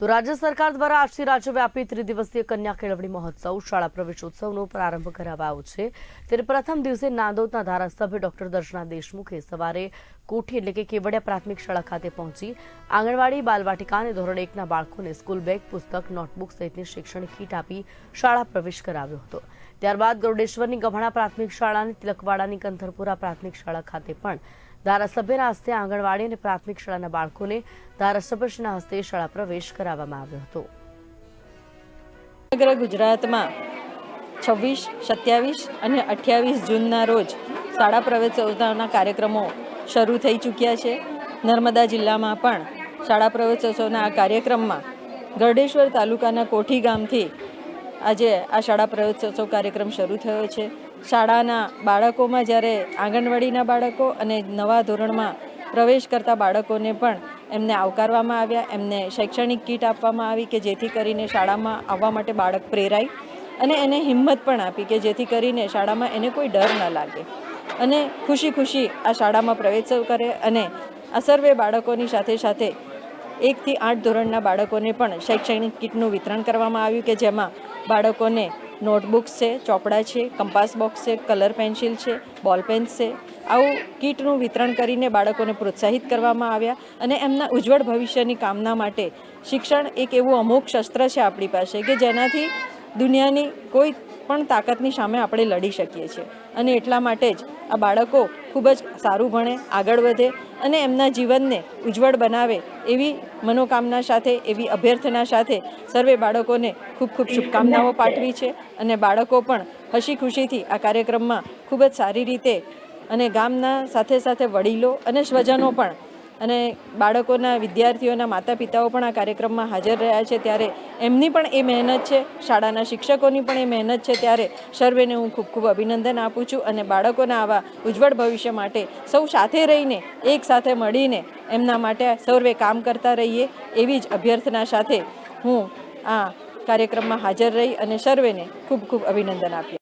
તો રાજ્ય સરકાર દ્વારા આજથી રાજ્યવ્યાપી ત્રિદિવસીય કન્યા કેળવણી મહોત્સવ, શાળા પ્રવેશોત્સવનો પ્રારંભ કરાવાયો છે. ત્યારે પ્રથમ દિવસે નાંદોદના ધારાસભ્ય ડોક્ટર દર્શના દેશમુખે સવારે કોઠી એટલે કે કેવડિયા પ્રાથમિક શાળા ખાતે પહોંચી આંગણવાડી બાલવાટિકા અને ધોરણ એકના બાળકોને સ્કૂલ બેગ, પુસ્તક, નોટબુક સહિતની શૈક્ષણિક કીટ આપી શાળા પ્રવેશ કરાવ્યો હતો. ત્યારબાદ ગરુડેશ્વરની ગભાણા પ્રાથમિક શાળા અને તિલકવાડાની કંથરપુરા પ્રાથમિક શાળા ખાતે પણ ધારાસભ્યના હસ્તે આંગણવાડી અને પ્રાથમિક શાળાના બાળકોને ધારાસભ્યશ્રીના હસ્તે શાળા પ્રવેશ કરાવવામાં આવ્યો હતો. સમગ્ર ગુજરાતમાં છવ્વીસ, સત્યાવીસ અને અઠ્યાવીસ જૂનના રોજ શાળા પ્રવેશોત્સવના કાર્યક્રમો શરૂ થઈ ચૂક્યા છે. નર્મદા જિલ્લામાં પણ શાળા પ્રવેશોત્સવના આ કાર્યક્રમમાં ગરડેશ્વર તાલુકાના કોઠી ગામથી આજે આ શાળા પ્રવેશોત્સવ કાર્યક્રમ શરૂ થયો છે. શાળાના બાળકોમાં જ્યારે આંગણવાડીના બાળકો અને નવા ધોરણમાં પ્રવેશ કરતા બાળકોને પણ એમને આવકારવામાં આવ્યા. એમને શૈક્ષણિક કીટ આપવામાં આવી કે જેથી કરીને શાળામાં આવવા માટે બાળક પ્રેરાય અને એને હિંમત પણ આપી કે જેથી કરીને શાળામાં એને કોઈ ડર ન લાગે. અને ખુશી ખુશી આ શાળામાં પ્રવેશ કરે અને આ સર્વે બાળકોની સાથે સાથે એકથી આઠ ધોરણના બાળકોને પણ શૈક્ષણિક કીટનું વિતરણ કરવામાં આવ્યું કે જેમાં બાળકોને નોટબુક્સ છે, ચોપડા છે, કંપાસ બોક્સ છે, કલર પેન્સિલ છે, બોલ પેન્સ છે. આવું કીટનું વિતરણ કરીને બાળકોને પ્રોત્સાહિત કરવામાં આવ્યા અને એમના ઉજ્જવળ ભવિષ્યની કામના માટે શિક્ષણ એક એવું અમુક શસ્ત્ર છે આપણી પાસે કે જેનાથી દુનિયાની કોઈ પણ તાકાતની સામે આપણે લડી શકીએ છીએ. અને એટલા માટે જ આ બાળકો ખૂબ જ સારું ભણે, આગળ વધે અને એમના જીવનને ઉજ્જવળ બનાવે એવી મનોકામના સાથે, એવી અભ્યર્થના સાથે સર્વે બાળકોને ખૂબ ખૂબ શુભકામનાઓ પાઠવી છે. અને બાળકો પણ હસી ખુશીથી આ કાર્યક્રમમાં ખૂબ જ સારી રીતે અને ગામના સાથે સાથે વડીલો અને સ્વજનો પણ અને બાળકોના વિદ્યાર્થીઓના માતા પિતાઓ પણ આ કાર્યક્રમમાં હાજર રહ્યા છે ત્યારે એમની પણ એ મહેનત છે, શાળાના શિક્ષકોની પણ એ મહેનત છે ત્યારે સર્વેને હું ખૂબ ખૂબ અભિનંદન આપું છું અને બાળકોના આવા ઉજ્જવળ ભવિષ્ય માટે સૌ સાથે રહીને, એક સાથે મળીને એમના માટે સર્વે કામ કરતા રહીએ એવી જ અભ્યર્થના સાથે હું આ કાર્યક્રમમાં હાજર રહી અને સર્વેને ખૂબ ખૂબ અભિનંદન આપ્યા.